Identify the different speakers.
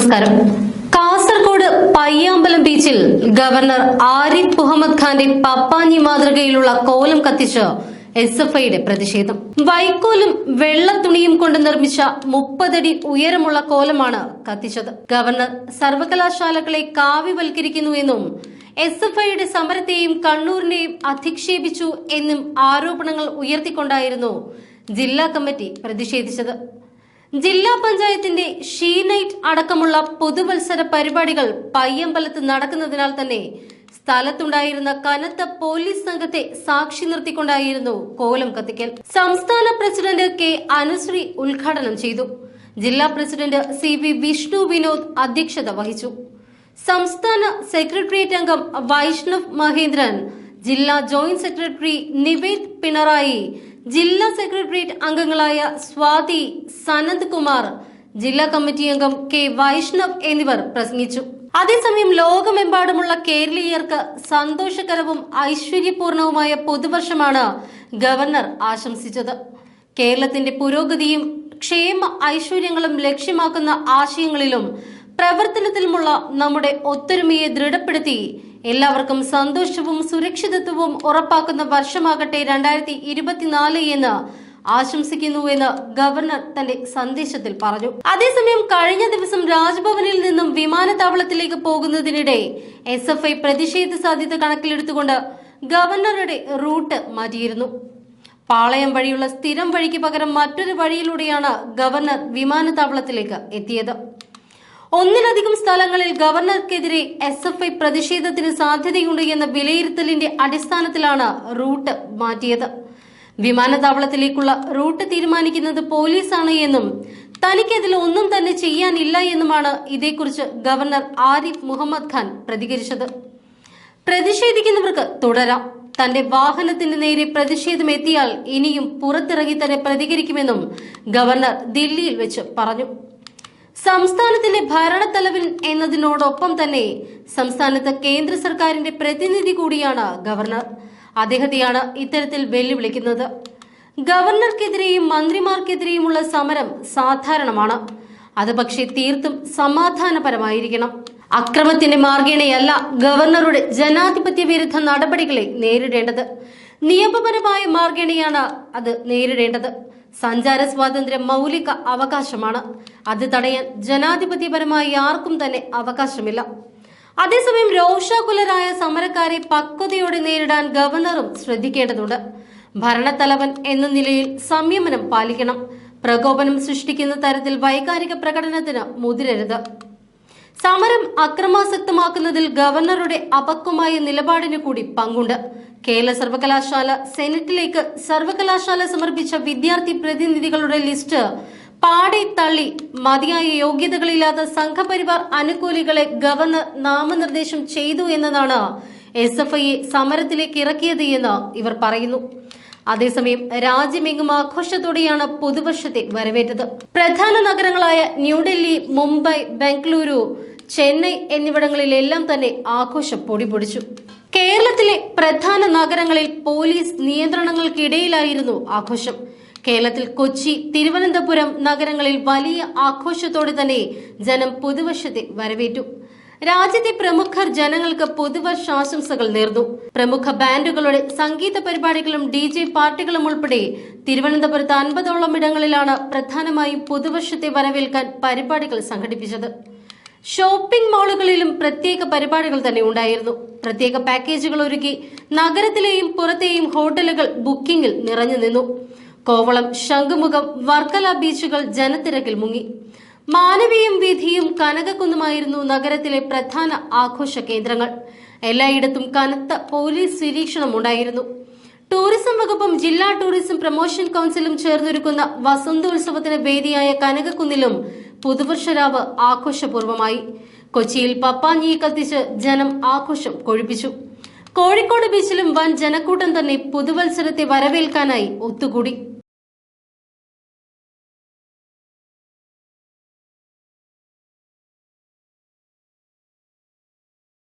Speaker 1: നമസ്കാരം. കാസർഗോഡ് പയ്യാമ്പലം ബീച്ചിൽ ഗവർണർ ആരിഫ് മുഹമ്മദ് ഖാന്റെ പപ്പാഞ്ഞി മാതൃകയിലുള്ള കോലം കത്തിച്ച് എസ് എഫ് ഐയുടെ പ്രതിഷേധം. വൈക്കോലും വെള്ളത്തുണിയും കൊണ്ട് നിർമ്മിച്ച മുപ്പതടി ഉയരമുള്ള കോലമാണ് കത്തിച്ചത്. ഗവർണർ സർവകലാശാലകളെ കാവ്യവൽക്കരിക്കുന്നുവെന്നും എസ് എഫ് ഐയുടെ സമരത്തെയും കണ്ണൂരിനെയും അധിക്ഷേപിച്ചു എന്നും ആരോപണങ്ങൾ ഉയർത്തിക്കൊണ്ടായിരുന്നു ജില്ലാ കമ്മിറ്റി പ്രതിഷേധിച്ചത്. ജില്ലാ പഞ്ചായത്തിന്റെ ഷീ നൈറ്റ് അടക്കമുള്ള പുതുവത്സര പരിപാടികൾ പയ്യമ്പലത്ത് നടക്കുന്നതിനാൽ തന്നെ സ്ഥലത്തുണ്ടായിരുന്ന കനത്ത പോലീസ് സംഘത്തെ സാക്ഷി നിർത്തിക്കൊണ്ടായിരുന്നു കോലം കത്തിക്കൽ. സംസ്ഥാന പ്രസിഡന്റ് കെ അനുശ്രീ ഉദ്ഘാടനം ചെയ്തു. ജില്ലാ president C V Vishnu Vinod അധ്യക്ഷത വഹിച്ചു. സംസ്ഥാന സെക്രട്ടേറിയറ്റ് അംഗം വൈഷ്ണവ് മഹേന്ദ്രൻ ജില്ലാ ജോയിന്റ് സെക്രട്ടറി നിവേദ് പിണറായി ജില്ലാ സെക്രട്ടേറിയറ്റ് അംഗങ്ങളായ സ്വാതി സനന്ദ് കുമാർ ജില്ലാ കമ്മിറ്റി അംഗം കെ വൈഷ്ണവ് എന്നിവർ പ്രസംഗിച്ചു. അതേസമയം ലോകമെമ്പാടുമുള്ള കേരളീയർക്ക് സന്തോഷകരവും ഐശ്വര്യപൂർണവുമായ പുതുവർഷമാണ് ഗവർണർ ആശംസിച്ചത്. കേരളത്തിന്റെ പുരോഗതിയും ക്ഷേമ ഐശ്വര്യങ്ങളും ലക്ഷ്യമാക്കുന്ന ആശയങ്ങളിലും പ്രവർത്തനത്തിലുമുള്ള നമ്മുടെ ഒത്തൊരുമയെ ദൃഢപ്പെടുത്തി എല്ലാവർക്കും സന്തോഷവും സുരക്ഷിതത്വവും ഉറപ്പാക്കുന്ന വർഷമാകട്ടെ രണ്ടായിരത്തി ഇരുപത്തിനാല് എന്ന് ആശംസിക്കുന്നുവെന്ന് ഗവർണർ തന്റെ സന്ദേശത്തിൽ പറഞ്ഞു. അതേസമയം കഴിഞ്ഞ ദിവസം രാജ്ഭവനിൽ നിന്നും വിമാനത്താവളത്തിലേക്ക് പോകുന്നതിനിടെ എസ് എഫ് ഐ പ്രതിഷേധ സാധ്യത കണക്കിലെടുത്തുകൊണ്ട് ഗവർണറുടെ റൂട്ട് മാറ്റിയിരുന്നു. പാളയം വഴിയുള്ള സ്ഥിരം വഴിക്ക് പകരം മറ്റൊരു വഴിയിലൂടെയാണ് ഗവർണർ വിമാനത്താവളത്തിലേക്ക് എത്തിയത്. ഒന്നിലധികം സ്ഥലങ്ങളിൽ ഗവർണർക്കെതിരെ എസ് എഫ് ഐ പ്രതിഷേധത്തിന് സാധ്യതയുണ്ട് എന്ന വിലയിരുത്തലിന്റെ അടിസ്ഥാനത്തിലാണ് റൂട്ട് മാറ്റിയത്. വിമാനത്താവളത്തിലേക്കുള്ള റൂട്ട് തീരുമാനിക്കുന്നത് പോലീസാണ് എന്നും തനിക്കതിൽ ഒന്നും തന്നെ ചെയ്യാനില്ല എന്നുമാണ് ഇതേക്കുറിച്ച് ഗവർണർ ആരിഫ് മുഹമ്മദ് ഖാൻ പ്രതികരിച്ചത്. പ്രതിഷേധിക്കുന്നവർക്ക് തുടരാം. തന്റെ വാഹനത്തിന് നേരെ പ്രതിഷേധം എത്തിയാൽ ഇനിയും പുറത്തിറങ്ങി തന്നെ പ്രതികരിക്കുമെന്നും ഗവർണർ ദില്ലിയിൽ വെച്ച് പറഞ്ഞു. സംസ്ഥാനത്തിന്റെ ഭരണത്തലവൻ എന്നതിനോടൊപ്പം തന്നെ സംസ്ഥാനത്ത് കേന്ദ്ര സർക്കാരിന്റെ പ്രതിനിധി കൂടിയാണ് ഗവർണർ. അദ്ദേഹത്തെയാണ് ഇത്തരത്തിൽ വെല്ലുവിളിക്കുന്നത്. ഗവർണർക്കെതിരെയും മന്ത്രിമാർക്കെതിരെയുമുള്ള സമരം സാധാരണമാണ്. അത് പക്ഷേ തീർത്തും സമാധാനപരമായിരിക്കണം. അക്രമത്തിന്റെ മാർഗേണയല്ല ഗവർണറുടെ ജനാധിപത്യ വിരുദ്ധ നടപടികളെ നേരിടേണ്ടത്. നിയമപരമായ മാർഗേണയാണ് അത് നേരിടേണ്ടത്. സഞ്ചാര സ്വാതന്ത്ര്യം മൗലിക അവകാശമാണ്. അത് തടയാൻ ജനാധിപത്യപരമായി ആർക്കും തന്നെ അവകാശമില്ല. അതേസമയം രോഷാകുലരായ സമരക്കാരെ പക്വതയോടെ നേരിടാൻ ഗവർണറും ശ്രദ്ധിക്കേണ്ടതുണ്ട്. ഭരണത്തലവൻ എന്ന നിലയിൽ സംയമനം പാലിക്കണം. പ്രകോപനം സൃഷ്ടിക്കുന്ന തരത്തിൽ വൈകാരിക പ്രകടനത്തിന് മുതിരരുത്. സമരം അക്രമാസക്തമാക്കുന്നതിൽ ഗവർണറുടെ അപക്വമായ നിലപാടിന് കൂടി പങ്കുണ്ട്. കേരള സർവകലാശാല സെനറ്റിലേക്ക് സർവകലാശാല സമർപ്പിച്ച വിദ്യാർത്ഥി പ്രതിനിധികളുടെ ലിസ്റ്റ് പാടെ തള്ളി. മതിയായ യോഗ്യതകളില്ലാത്ത സംഘപരിവാർ അനുകൂലികളെ ഗവർണർ നാമനിർദ്ദേശം ചെയ്തു എന്നതാണ് എസ് എഫ് ഐയെ സമരത്തിലേക്ക് ഇറക്കിയത് എന്ന് ഇവർ പറയുന്നു. അതേസമയം രാജ്യമെങ്ങും ആഘോഷത്തോടെയാണ് പുതുവർഷത്തെ വരവേറ്റത്. പ്രധാന നഗരങ്ങളായ ന്യൂഡൽഹി മുംബൈ ബംഗളൂരു ചെന്നൈ എന്നിവിടങ്ങളിലെല്ലാം തന്നെ ആഘോഷം പൊടിപൊടിച്ചു. കേരളത്തിലെ പ്രധാന നഗരങ്ങളിൽ പോലീസ് നിയന്ത്രണങ്ങൾക്കിടയിലായിരുന്നു ആഘോഷം. കേരളത്തിൽ കൊച്ചി തിരുവനന്തപുരം നഗരങ്ങളിൽ വലിയ ആഘോഷത്തോടെ തന്നെ ജനം പുതുവർഷത്തെ വരവേറ്റു. രാജ്യത്തെ പ്രമുഖർ ജനങ്ങൾക്ക് പുതുവർഷാശംസകൾ നേർന്നു. പ്രമുഖ ബാൻഡുകളുടെ സംഗീത പരിപാടികളും ഡി ജെ പാർട്ടികളും ഉൾപ്പെടെ തിരുവനന്തപുരത്ത് അൻപതോളം ഇടങ്ങളിലാണ് പ്രധാനമായും പുതുവർഷത്തെ വരവേൽക്കാൻ പരിപാടികൾ സംഘടിപ്പിച്ചത്. ഷോപ്പിംഗ് മാളുകളിലും പ്രത്യേക പരിപാടികൾ തന്നെ ഉണ്ടായിരുന്നു. പ്രത്യേക പാക്കേജുകൾ ഒരുക്കി നഗരത്തിലെയും പുറത്തെയും ഹോട്ടലുകൾ ബുക്കിംഗിൽ നിറഞ്ഞു നിന്നു. കോവളം ശംഖുമുഖം വർക്കല ബീച്ചുകൾ ജനത്തിരക്കിൽ മുങ്ങി. മാനവീയം വീഥിയും കനകക്കുന്നുമായിരുന്നു നഗരത്തിലെ പ്രധാന ആഘോഷ കേന്ദ്രങ്ങൾ. എല്ലായിടത്തും കനത്ത പോലീസ് നിരീക്ഷണം ഉണ്ടായിരുന്നു. ടൂറിസം വകുപ്പും ജില്ലാ ടൂറിസം പ്രൊമോഷൻ കൌൺസിലും ചേർന്നൊരുക്കുന്ന വസന്തോത്സവത്തിന് വേദിയായ കനകക്കുന്നിലും പുതുവർഷരാവ് ആഘോഷപൂർവമായി കൊച്ചിയിൽ പപ്പാഞ്ഞിയെ കത്തിച്ച് ജനം ആഘോഷം കൊഴിപ്പിച്ചു. കോഴിക്കോട് ബീച്ചിലും വൻ ജനക്കൂട്ടം തന്നെ പുതുവത്സരത്തെ വരവേൽക്കാനായി ഒത്തുകൂടി.